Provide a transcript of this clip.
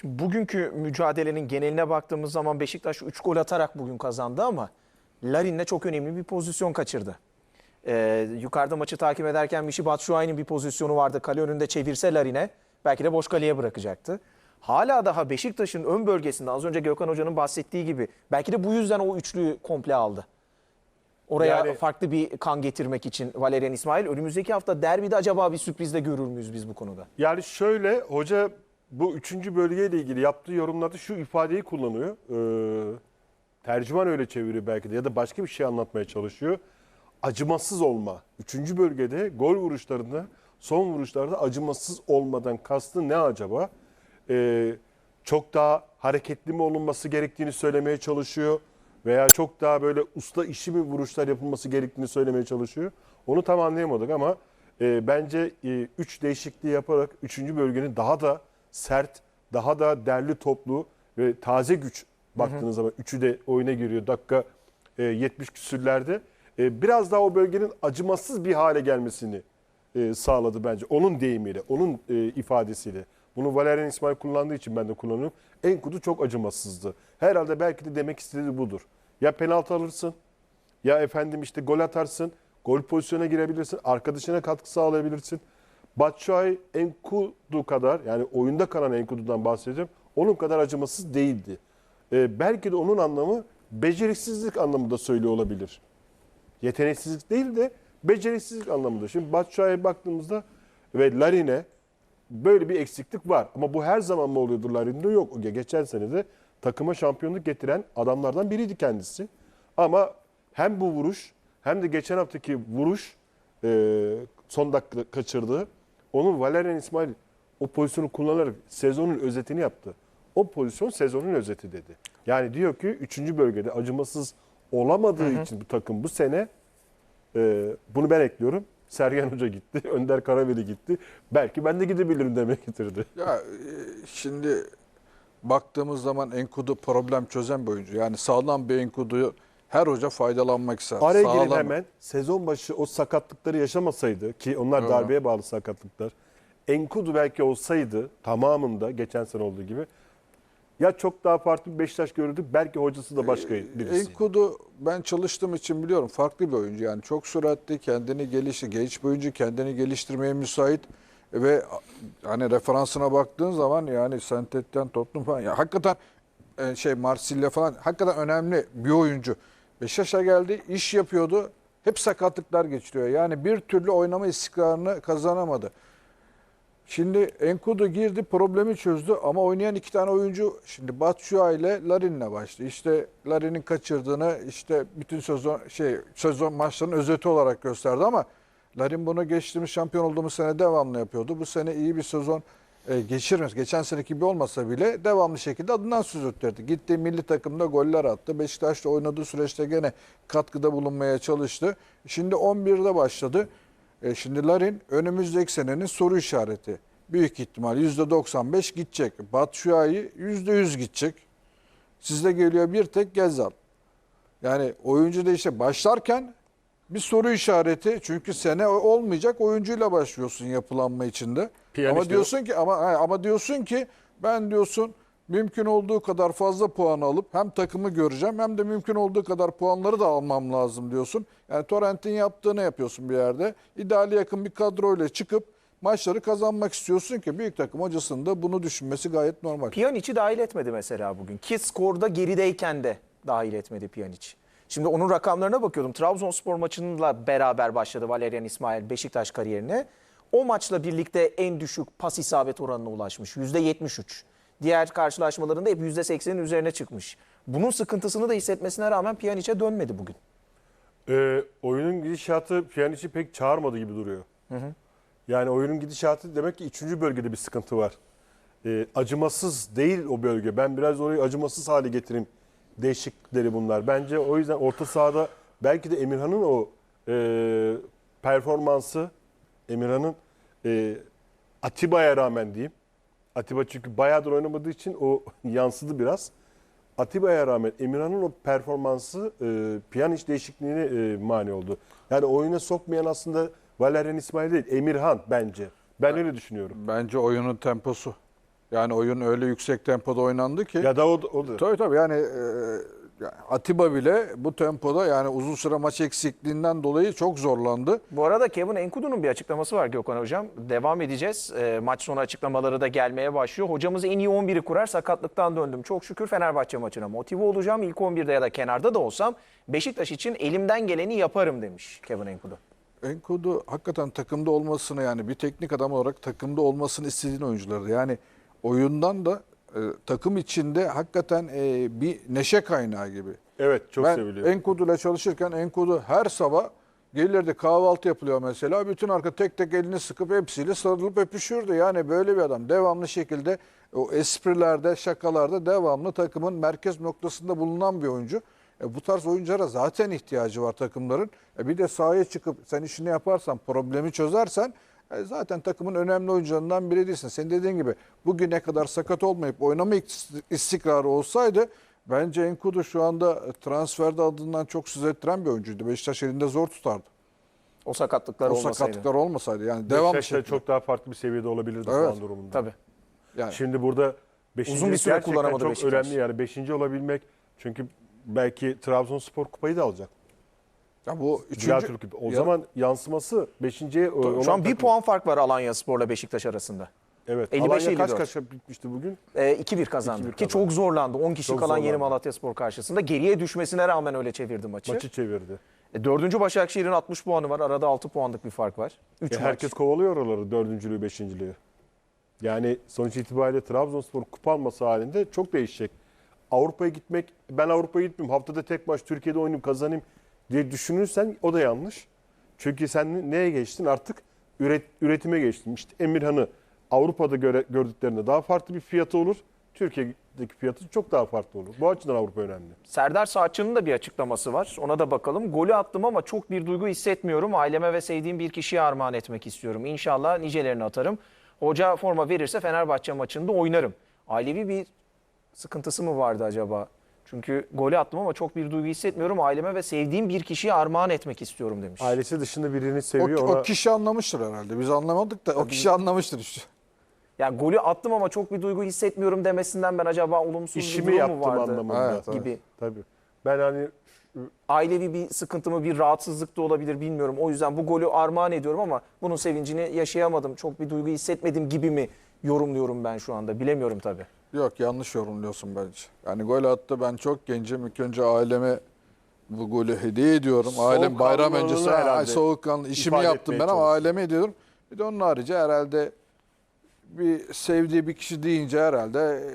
Şimdi bugünkü mücadelenin geneline baktığımız zaman Beşiktaş 3 gol atarak bugün kazandı ama Larin'le çok önemli bir pozisyon kaçırdı. Ee, yukarıda maçı takip ederken Mişi Batshuayi'nin bir pozisyonu vardı. Kale önünde çevirse Larin'e belki de boş kaleye bırakacaktı. Hala daha Beşiktaş'ın ön bölgesinde az önce Gökhan Hoca'nın bahsettiği gibi belki de bu yüzden o üçlüyü komple aldı. Oraya Yani- farklı bir kan getirmek için Valerian İsmail. Önümüzdeki hafta derbide acaba bir sürprizde görür müyüz biz bu konuda? Yani şöyle hoca bu üçüncü bölgeyle ilgili yaptığı yorumlarda şu ifadeyi kullanıyor. Ee, tercüman öyle çeviriyor belki de ya da başka bir şey anlatmaya çalışıyor. Acımasız olma. Üçüncü bölgede gol vuruşlarında son vuruşlarda acımasız olmadan kastı ne acaba? Ee, çok daha hareketli mi olunması gerektiğini söylemeye çalışıyor. Veya çok daha böyle usta işi mi vuruşlar yapılması gerektiğini söylemeye çalışıyor. Onu tam anlayamadık ama e, bence 3 değişikliği yaparak 3. bölgenin daha da sert, daha da derli toplu ve taze güç baktığınız zaman üçü de oyuna giriyor dakika e, 70 küsürlerde. E, biraz daha o bölgenin acımasız bir hale gelmesini e, sağladı bence. Onun deyimiyle, onun e, ifadesiyle. Bunu Valerian İsmail kullandığı için ben de kullanıyorum. Enkudu çok acımasızdı. Herhalde belki de demek istediği budur. Ya penaltı alırsın, ya efendim işte gol atarsın, gol pozisyona girebilirsin, arkadaşına katkı sağlayabilirsin. Batshuayi Enkudu kadar yani oyunda kalan Enkudu'dan bahsedeceğim. Onun kadar acımasız değildi. E, belki de onun anlamı beceriksizlik anlamında söylüyor olabilir. Yeteneksizlik değil de beceriksizlik anlamında. Şimdi Batshuayi'ye baktığımızda ve Larin'e böyle bir eksiklik var. Ama bu her zaman mı oluyordu Larin'de? Yok. Geçen sene de takıma şampiyonluk getiren adamlardan biriydi kendisi. Ama hem bu vuruş hem de geçen haftaki vuruş e, son dakika kaçırdığı onun Valerian İsmail o pozisyonu kullanarak sezonun özetini yaptı. O pozisyon sezonun özeti dedi. Yani diyor ki 3. bölgede acımasız olamadığı için bu takım bu sene e, bunu ben ekliyorum. Sergen Hoca gitti, Önder Karaveli gitti. Belki ben de gidebilirim demek getirdi. Ya e, şimdi baktığımız zaman Enkudu problem çözen bir oyuncu. Yani sağlam bir Enkudu'yu her hoca faydalanmak ister. Araya girin Sağlam- hemen. Sezon başı o sakatlıkları yaşamasaydı ki onlar Doğru. darbeye bağlı sakatlıklar. Enkudu belki olsaydı tamamında geçen sene olduğu gibi ya çok daha farklı bir Beşiktaş görürdük. Belki hocası da başka birisi. Enkudu ben çalıştığım için biliyorum farklı bir oyuncu. Yani çok süratli kendini gelişti. Genç bir oyuncu kendini geliştirmeye müsait. Ve hani referansına baktığın zaman yani Sentet'ten Tottenham falan. Ya hakikaten e, şey Marsilya falan hakikaten önemli bir oyuncu. Beşiktaş'a geldi, iş yapıyordu. Hep sakatlıklar geçiriyor. Yani bir türlü oynama istikrarını kazanamadı. Şimdi Enkudu girdi problemi çözdü ama oynayan iki tane oyuncu şimdi Batshuayi ile Larin'le başladı. İşte Larin'in kaçırdığını işte bütün sezon şey sezon maçlarının özeti olarak gösterdi ama Larin bunu geçtiğimiz şampiyon olduğumuz sene devamlı yapıyordu. Bu sene iyi bir sezon e, geçirmez. Geçen seneki gibi olmasa bile devamlı şekilde adından söz ettirdi. Gitti milli takımda goller attı. Beşiktaş'ta oynadığı süreçte gene katkıda bulunmaya çalıştı. Şimdi 11'de başladı. E şimdi Larin önümüzdeki senenin soru işareti. Büyük ihtimal %95 gidecek. Batshuayi %100 gidecek. Sizde geliyor bir tek Gezal. Yani oyuncu da başlarken bir soru işareti. Çünkü sene olmayacak oyuncuyla başlıyorsun yapılanma içinde. Piyanist ama diyorsun ki ama ama diyorsun ki ben diyorsun mümkün olduğu kadar fazla puan alıp hem takımı göreceğim hem de mümkün olduğu kadar puanları da almam lazım diyorsun. Yani Torrent'in yaptığını yapıyorsun bir yerde. İdeale yakın bir kadroyla çıkıp maçları kazanmak istiyorsun ki büyük takım hocasının da bunu düşünmesi gayet normal. Pjanic'i dahil etmedi mesela bugün. Ki skorda gerideyken de dahil etmedi Pjanic. Şimdi onun rakamlarına bakıyordum. Trabzonspor maçıyla beraber başladı Valerian İsmail Beşiktaş kariyerine. O maçla birlikte en düşük pas isabet oranına ulaşmış. %73. Diğer karşılaşmalarında hep %80'in üzerine çıkmış. Bunun sıkıntısını da hissetmesine rağmen Pjanic'e dönmedi bugün. Ee, oyunun gidişatı Pjanic'i pek çağırmadı gibi duruyor. Yani oyunun gidişatı demek ki 3. bölgede bir sıkıntı var. Ee, acımasız değil o bölge. Ben biraz orayı acımasız hale getireyim değişiklikleri bunlar. Bence o yüzden orta sahada belki de Emirhan'ın o e, performansı Emirhan'ın e, Atiba'ya rağmen diyeyim. Atiba çünkü bayağıdır oynamadığı için o yansıdı biraz. Atiba'ya rağmen Emirhan'ın o performansı e, Pjanic değişikliğine e, mani oldu. Yani oyuna sokmayan aslında Valerian İsmail değil, Emirhan bence. Ben öyle düşünüyorum. Bence oyunun temposu. Yani oyun öyle yüksek tempoda oynandı ki. Ya da o, o da. Tabii tabii yani e, Atiba bile bu tempoda yani uzun süre maç eksikliğinden dolayı çok zorlandı. Bu arada Kevin Enkudu'nun bir açıklaması var Gökhan Hocam. Devam edeceğiz. E, maç sonu açıklamaları da gelmeye başlıyor. Hocamız en iyi 11'i kurar. Sakatlıktan döndüm. Çok şükür Fenerbahçe maçına motive olacağım. İlk 11'de ya da kenarda da olsam Beşiktaş için elimden geleni yaparım demiş Kevin Enkudu. Enkudu hakikaten takımda olmasını yani bir teknik adam olarak takımda olmasını istediğin oyunculardı. Yani oyundan da e, takım içinde hakikaten e, bir neşe kaynağı gibi. Evet çok ben seviliyor. Enkudu ile çalışırken Enkudu her sabah gelirdi kahvaltı yapılıyor mesela. Bütün arka tek tek elini sıkıp hepsiyle sarılıp öpüşürdü. Yani böyle bir adam devamlı şekilde o esprilerde, şakalarda devamlı takımın merkez noktasında bulunan bir oyuncu. E, bu tarz oyunculara zaten ihtiyacı var takımların. E, bir de sahaya çıkıp sen işini yaparsan, problemi çözersen e, zaten takımın önemli oyuncularından biri değilsin. Senin dediğin gibi bugüne kadar sakat olmayıp oynama ist- istikrarı olsaydı bence Enkudu şu anda transferde adından çok söz ettiren bir oyuncuydu. Beşiktaş elinde zor tutardı. O sakatlıklar O olmasaydı. sakatlıklar olmasaydı yani devam Beşiktaş da şekli. çok daha farklı bir seviyede olabilirdi Evet. falan durumunda. Tabii. Yani Şimdi burada 5. Uzun bir süre gerçekten kullanamadı çok Beşiktaş. önemli yani 5. olabilmek. Çünkü belki Trabzonspor kupayı da alacak. Ya bu üçüncü gibi. O Ya- zaman yansıması 5.ye Şu an bir puan fark var Alanya Spor'la Beşiktaş arasında. Evet. 55 Alanya kaç 54. kaça bitmişti bugün? E, 2-1 kazandı. 2-1 Ki kazandı. çok zorlandı. 10 kişi Çok kalan Yeni zorlandı. Malatya Spor karşısında. Geriye düşmesine rağmen öyle çevirdi maçı. Maçı çevirdi. E, dördüncü Başakşehir'in 60 puanı var. Arada 6 puanlık bir fark var. 3 Ya maç. herkes kovalıyor oraları dördüncülüğü, beşinciliği. Yani sonuç itibariyle Trabzonspor kupa alması halinde çok değişecek. Avrupa'ya gitmek, ben Avrupa'ya gitmeyeyim, haftada tek maç Türkiye'de oynayayım, kazanayım diye düşünürsen o da yanlış. Çünkü sen neye geçtin? Artık üret, üretime geçtin. İşte Emirhan'ı Avrupa'da göre, gördüklerinde daha farklı bir fiyatı olur. Türkiye'deki fiyatı çok daha farklı olur. Bu açıdan Avrupa önemli. Serdar Saatçı'nın da bir açıklaması var. Ona da bakalım. Golü attım ama çok bir duygu hissetmiyorum. Aileme ve sevdiğim bir kişiye armağan etmek istiyorum. İnşallah nicelerini atarım. Hoca forma verirse Fenerbahçe maçında oynarım. Ailevi bir sıkıntısı mı vardı acaba? Çünkü golü attım ama çok bir duygu hissetmiyorum. Aileme ve sevdiğim bir kişiye armağan etmek istiyorum demiş. Ailesi dışında birini o, seviyor. o ona... kişi anlamıştır herhalde. Biz anlamadık da o kişi anlamıştır işte. Yani golü attım ama çok bir duygu hissetmiyorum demesinden ben acaba olumsuz bir İşimi durum mu yaptım vardı anlamında. Evet, evet. gibi. Tabii. Ben hani ailevi bir sıkıntı mı, bir rahatsızlık da olabilir bilmiyorum. O yüzden bu golü armağan ediyorum ama bunun sevincini yaşayamadım. Çok bir duygu hissetmedim gibi mi yorumluyorum ben şu anda? Bilemiyorum tabii. Yok yanlış yorumluyorsun bence. Yani gol attı ben çok gencim. İlk önce aileme bu golü hediye ediyorum. Ailem bayram öncesi ay soğukkanlı işimi yaptım ben ama aileme ediyorum. Bir de onun harici herhalde bir sevdiği bir kişi deyince herhalde